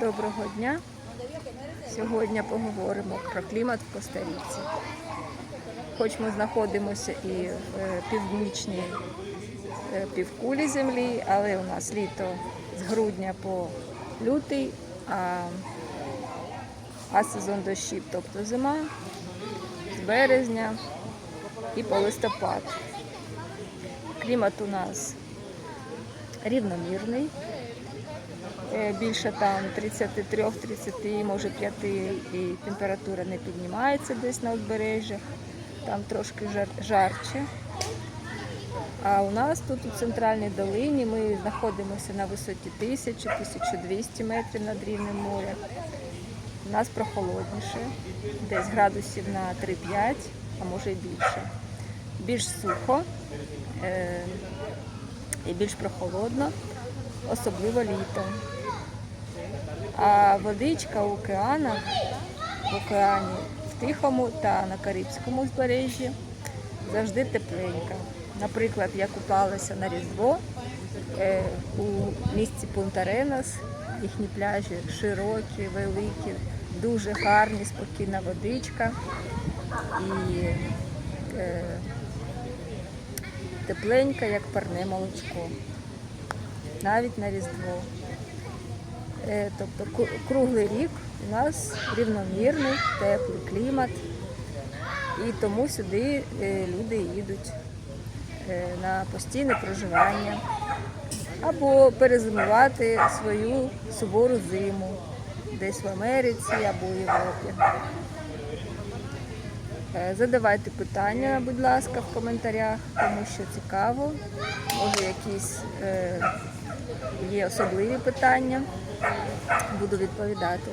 Доброго дня. Сьогодні поговоримо про клімат в Коста-Ріці. Хоч ми знаходимося і в е, північній е, півкулі землі, але у нас літо з грудня по лютий, а, а сезон дощів, тобто зима, з березня і по листопад. Клімат у нас рівномірний. Е, Більше там 33-30, може 5 і температура не піднімається десь на узбережжях, там трошки жар, жарче. А у нас тут у центральній долині ми знаходимося на висоті 1000-1200 метрів над рівнем моря. У нас прохолодніше, десь градусів на 3-5, а може і більше. Більш сухо е, і більш прохолодно, особливо літом. А водичка в океанах, в океані в Тихому та на Карибському узбережжі завжди тепленька. Наприклад, я купалася на Різдво е, у місті Пунта-Ренас. Їхні пляжі широкі, великі, дуже гарні, спокійна водичка і е, тепленька, як парне молочко. Навіть на Різдво. Е, Тобто круглий рік у нас рівномірний, теплий клімат, і тому сюди е, люди їдуть е, на постійне проживання або перезимувати свою сувору зиму десь в Америці або в Європі. Е, Задавайте питання, будь ласка, в коментарях, тому що цікаво. Може, якісь е, є особливі питання. Буду відповідати.